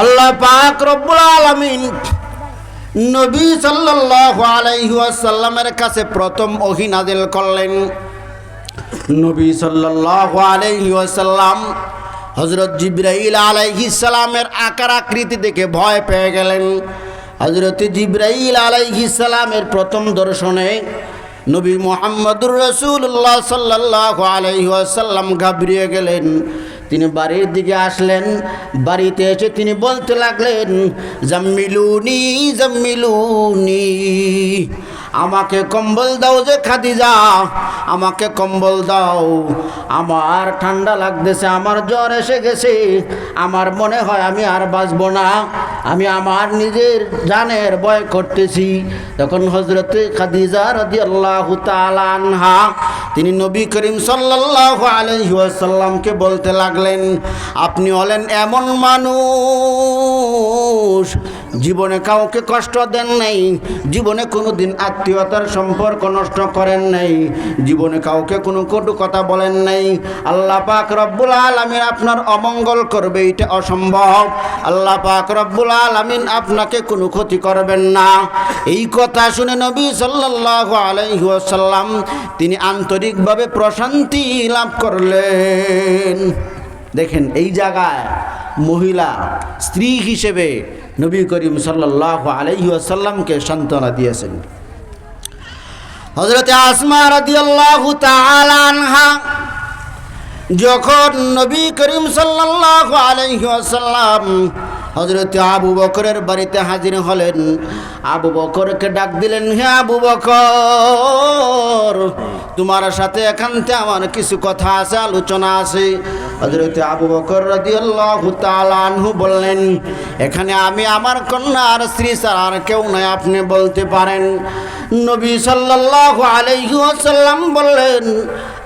আল্লাহ পাক রব্বুল আলামিন নবী সাল্লাল্লাহু আলাইহি ওয়াসাল্লামের কাছে প্রথম ওহী নাযিল করলেন। নবী সাল্লাল্লাহু আলাইহি ওয়াসাল্লাম হযরত জিবরাইল আলাইহিস সালামের আকার আকৃতি দেখে ভয় পেয়ে গেলেন। হযরত জিবরাইল আলাইহিস সালামের প্রথম দর্শনে নবী মুহাম্মদুর রাসূলুল্লাহ সাল্লাল্লাহু আলাইহি ওয়াসাল্লাম ঘাবড়িয়ে গেলেন। তিনি বাড়ির দিকে আসলেন। বাড়িতে এসে তিনি বলতে লাগলেন জাম্মিলুনি জাম্মিলুনি। আমাকে কম্বল দাও যে খাদিজা, আমাকে কম্বল দাও। আমার ঠান্ডা লাগতেছে, আমার জ্বর এসে গেছে। আমার মনে হয় আমি আর বাঁচবো না। আমি আমার নিজের জানের ভয় করতেছি। তখন হজরত খাদিজা রদি আল্লাহ আনহা, তিনি নবী করিম সাল্লাল্লাহু আলাইহি ওয়াসাল্লামকে বলতে লাগলেন, আপনি হলেন এমন মানুষ জীবনে কাউকে কষ্ট দেন নাই। জীবনে কোনো দিন আত্মীয়তার সম্পর্ক নষ্ট করেন নাই। জীবনে কাউকে কোনো কটু কথা বলেন নাই। আল্লাহ পাক রব্বুল আলমিন আপনার অমঙ্গল করবে, এটা অসম্ভব। আল্লাহ পাক রব্বুল আলমিন আপনাকে কোনো ক্ষতি করবেন না। এই কথা শুনে নবী সাল্লাল্লাহু আলাইহি ওয়াসাল্লাম তিনি আন্তরিকভাবে প্রশান্তি লাভ করলেন। দেখেন এই জায়গায় মহিলা, স্ত্রী হিসেবে নবী করিম সাল্লাল্লাহু আলাইহি ওয়াসাল্লামকে সান্ত্বনা দিয়েছেন। হজরতে আসমা তাআলা আনহা যখন নবী করিম সাল্লাল্লাহু আলাইহি ওয়াসাল্লাম হজরত আবু বকরের বাড়িতে হাজির হলেন, আবু বকরকে ডাক দিলেন, হে আবু বকর, তোমার সাথে এখানতে আমার কিছু কথা আছে, আলোচনা আছে। হজরত আবু বকর রাদিয়াল্লাহু তাআলা আনহু বললেন, এখানে আমি আমার কন্যা আর স্ত্রী ছাড়া আর কেউ নয় আপনি বলতে পারেন? নবী সাল্লাল্লাহু আলাইহি ওয়াসাল্লাম বললেন,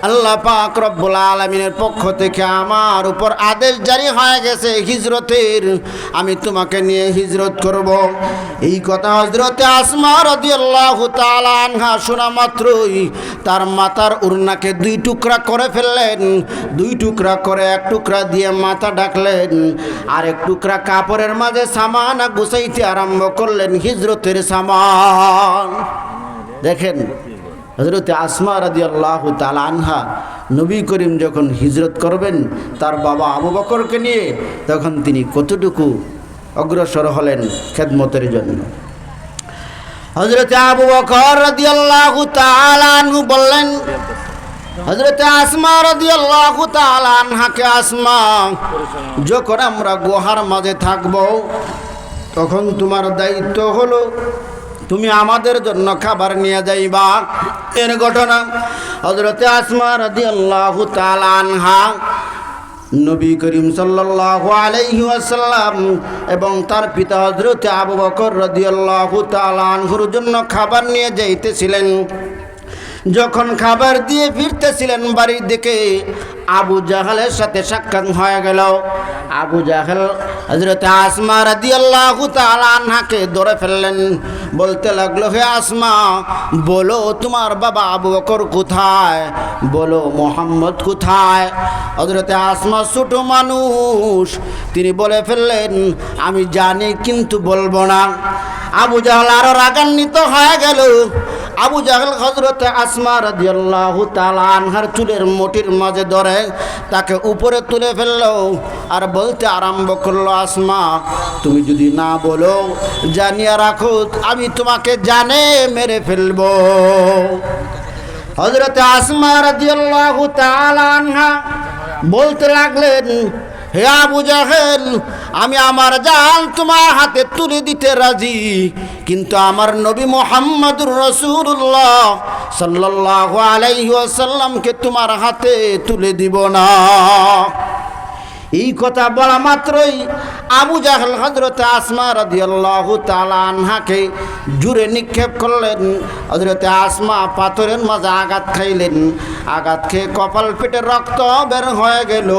আল্লাহ পাক রব্বুল আলমিনের পক্ষ থেকে আমার উপর আদেশ জারি হয়ে গেছে হিজরতের। আমি তোমাকে নিয়ে হিজরত করব। এই কথা হজরতে আসমা রাদিয়াল্লাহু তাআলা আনহা শোনা মাত্রই তার মাতার উড়নাকে দুই টুকরা করে ফেললেন। দুই টুকরা করে এক টুকরা দিয়ে মাথা ডাকলেন আর এক টুকরা কাপড়ের মাঝে সামান গুছাইতে আরম্ভ করলেন হিজরতের সামান। দেখেন হজরত আসমা রাজি আল্লাহ আনহা নবী করিম যখন হিজরত করবেন, তার বাবা আবু বকরকে নিয়ে তখন তিনি কতটুকু অগ্রসর হলেন খেদমতের জন্য। হজরত আবু বকর রাজি আল্লাহ আনহু বললেন হজরত আসমা রাজি আল্লাহ আনহাকে আসমা, যখন আমরা গুহার মাঝে থাকব, তখন তোমার দায়িত্ব হলো, তুমি আমাদের জন্য খাবার নিয়ে যাইবা। এর ঘটনা হজরতে আসমা রাদি আল্লাহ আনহা, নবী করিম সাল্লাল্লাহু আলাইহি এবং তার পিতা হজরতে আবু বকর রাদিয়াল্লাহু তাআলা আনহুর জন্য খাবার নিয়ে যাইতেছিলেন। যখন খাবার দিয়ে ফিরতেছিলেন বাড়ির দিকে, আবু জাহালের সাথে সাক্ষাৎ হয়ে গেল। আবু জাহাল হজরত আসমা রাদি আল্লাহ আনহাকে ধরে ফেললেন। বলতে লাগল, হে আসমা, বলো তোমার বাবা আবু বকর কোথায়? বলো মোহাম্মদ কোথায়? হজরত আসমা, ছোট মানুষ। তিনি বলে ফেললেন, আমি জানি, কিন্তু বলব না। আবু জাহাল আরও রাগান্বিত হয়ে গেল। আবু জাহাল হজরত আসমা রাদিয়াল্লাহু তাআলা আনহার চুলের মোটির মাঝে ধরে তাকে উপরে তুলে ফেলল আর বলতে আরম্ভ করল, আসমা, তুমি যদি না বলো, জানিয়ে রাখো, আমি তোমাকে জানে মেরে ফেলব। হজরত আসমা রাদিয়াল্লাহু তাআলা আনহা বলতে লাগলেন, হে আবু জাহেল, আমি আমার জান তোমার হাতে তুলে দিতে রাজি। কিন্তু আমার নবী মোহাম্মদুর রসুল্লাহ সাল্লাল্লাহু আলাইহি ওয়াসাল্লামকে তোমার হাতে তুলে দিব না। এই কথা বলা মাত্রই আবু জাহেল হজরত আসমা রাদিয়াল্লাহু তাআলা আনহাকে জুড়ে নিক্ষেপ করলেন। হজরতে আসমা পাথরের মাঝে আঘাত খাইলেন। আঘাত খেয়ে কপাল পেটে রক্ত বের হয়ে গেল।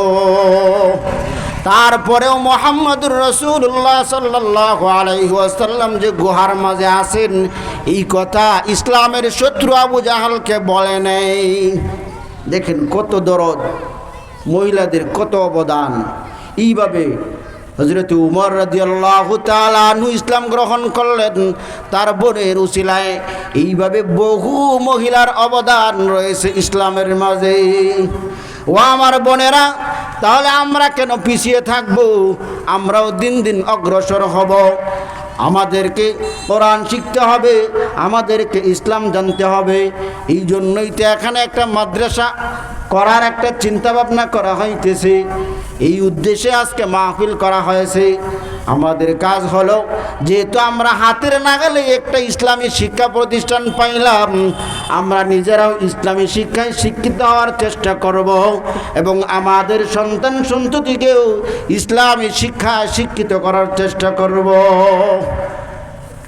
তারপরেও মোহাম্মদুর রসুল্লাহ সাল্লাহ আলাইসাল্লাম যে গুহার মাঝে আসেন এই কথা ইসলামের শত্রু আবু জাহালকে বলে নেই। দেখেন কত দরদ, মহিলাদের কত অবদান। এইভাবে হজরত উমর রাদিয়াল্লাহু তাআলা আনহু ইসলাম গ্রহণ করলেন তার বোনের উসিলায় এইভাবে বহু মহিলার অবদান রয়েছে ইসলামের মাঝে। ও আমার বোনেরা তাহলে আমরা কেন পিছিয়ে থাকব? আমরাও দিন দিন অগ্রসর হব। আমাদেরকে কোরআন শিখতে হবে, আমাদেরকে ইসলাম জানতে হবে। এই জন্যই তো এখানে একটা মাদ্রাসা করার একটা চিন্তা ভাবনা করা হইতেছে। এই উদ্দেশ্যে আজকে মাহফিল করা হয়েছে। আমাদের কাজ হলো যেহেতু আমরা হাতের নাগালে একটা ইসলামী শিক্ষা প্রতিষ্ঠান পাইলাম, আমরা নিজেরাও ইসলামী শিক্ষায় শিক্ষিত হওয়ার চেষ্টা করব এবং আমাদের সন্তান সন্ততিকেও ইসলামী শিক্ষা শিক্ষিত করার চেষ্টা করব।